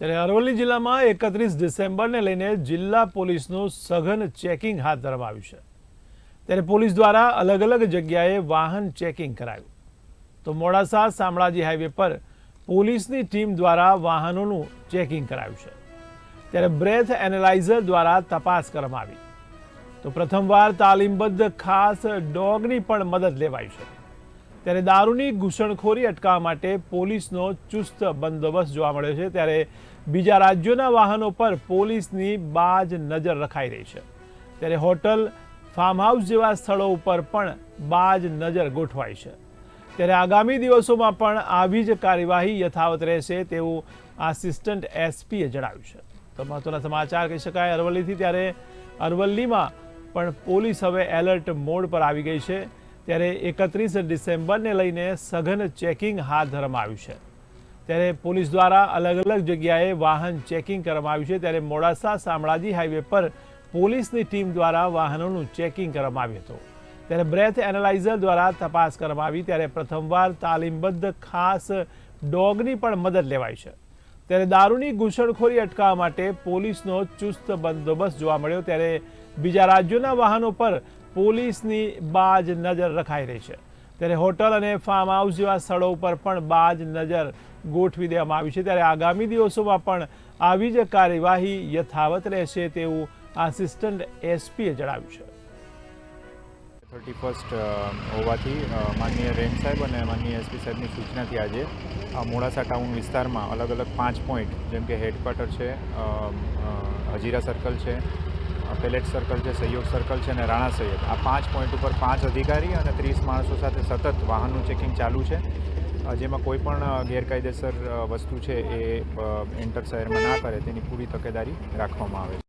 ત્યારે અરવલ્લી જિલ્લામાં એકત્રીસ ડિસેમ્બરને લઈને જિલ્લા પોલીસનું સઘન ચેકિંગ હાથ ધરવામાં આવ્યું છે. ત્યારે પોલીસ દ્વારા અલગ અલગ જગ્યાએ વાહન ચેકિંગ કરાયું. તો મોડાસા શામળાજી હાઈવે પર પોલીસની ટીમ દ્વારા વાહનોનું ચેકિંગ કરાયું છે. ત્યારે બ્રેથ એનાલાઇઝર દ્વારા તપાસ કરવામાં આવી. તો પ્રથમવાર તાલીમબદ્ધ ખાસ ડોગની પણ મદદ લેવાઈ છે. ત્યારે દારૂની ઘૂસણખોરી અટકાવવા માટે પોલીસનો ચુસ્ત બંદોબસ્ત જોવા મળ્યો છે. ત્યારે બીજા રાજ્યોના વાહનો પર પોલીસની બાજ નજર રખાઈ રહી છે. ત્યારે હોટલ ફાર્મ હાઉસ જેવા સ્થળો ઉપર પણ બાજ નજર ગોઠવાઈ છે. ત્યારે આગામી દિવસોમાં પણ આવી જ કાર્યવાહી યથાવત રહેશે તેવું આસિસ્ટન્ટ એસપીએ જણાવ્યું છે. તો મહત્વના સમાચાર કહી શકાય અરવલ્લીથી, ત્યારે અરવલ્લીમાં પણ પોલીસ હવે એલર્ટ મોડ પર આવી ગઈ છે. ત્યારે એકત્રીસ ડિસેમ્બરને લઈને સઘન ચેકિંગ હાથ ધરવામાં આવ્યું છે. ત્યારે પોલીસ દ્વારા અલગ અલગ જગ્યાએ વાહન ચેકિંગ કરવામાં આવ્યું છે. ત્યારે મોડાસા શામળાજી હાઈવે પર પોલીસની ટીમ દ્વારા વાહનોનું ચેકિંગ કરવામાં આવ્યું હતું. ત્યારે બ્રેથ એનાલાઇઝર દ્વારા તપાસ કરવામાં આવી. ત્યારે પ્રથમવાર તાલીમબદ્ધ ખાસ ડોગની પણ મદદ લેવાઈ છે. ત્યારે દારૂની ઘૂસણખોરી અટકાવવા માટે પોલીસનો ચુસ્ત બંદોબસ્ત જોવા મળ્યો. ત્યારે બીજા રાજ્યોના વાહનો પર પોલીસની બાજ નજર રખાઈ રહી છે. ત્યારે હોટલ અને ફાર્મ હાઉસ જેવા સ્થળો ઉપર પણ બાજ નજર ગોઠવી દેવામાં આવી છે. ત્યારે આગામી દિવસોમાં પણ આવી જ કાર્યવાહી યથાવત રહેશે તેવું આસિસ્ટન્ટ એસપીએ જણાવ્યું છે. થર્ટી ફર્સ્ટ હોવાથી માનનીય રેન્જ સાહેબ અને માનનીય એસપી સાહેબની સૂચનાથી આજે મોડાસા ટાઉન વિસ્તારમાં અલગ અલગ પાંચ પોઈન્ટ, જેમ કે હેડક્વાર્ટર છે હજીરા સર્કલ છે પેલેટ સર્કલ છે, સહયોગ સર્કલ છે અને રાણા સૈયદ. આ પાંચ પોઈન્ટ ઉપર પાંચ અધિકારી અને ત્રીસ માણસો સાથે સતત વાહનનું ચેકિંગ ચાલુ છે. જેમાં કોઈ પણ ગેરકાયદેસર વસ્તુ છે એ એન્ટર શહેરમાં ના કરે તેની પૂરી તકેદારી રાખવામાં આવે છે.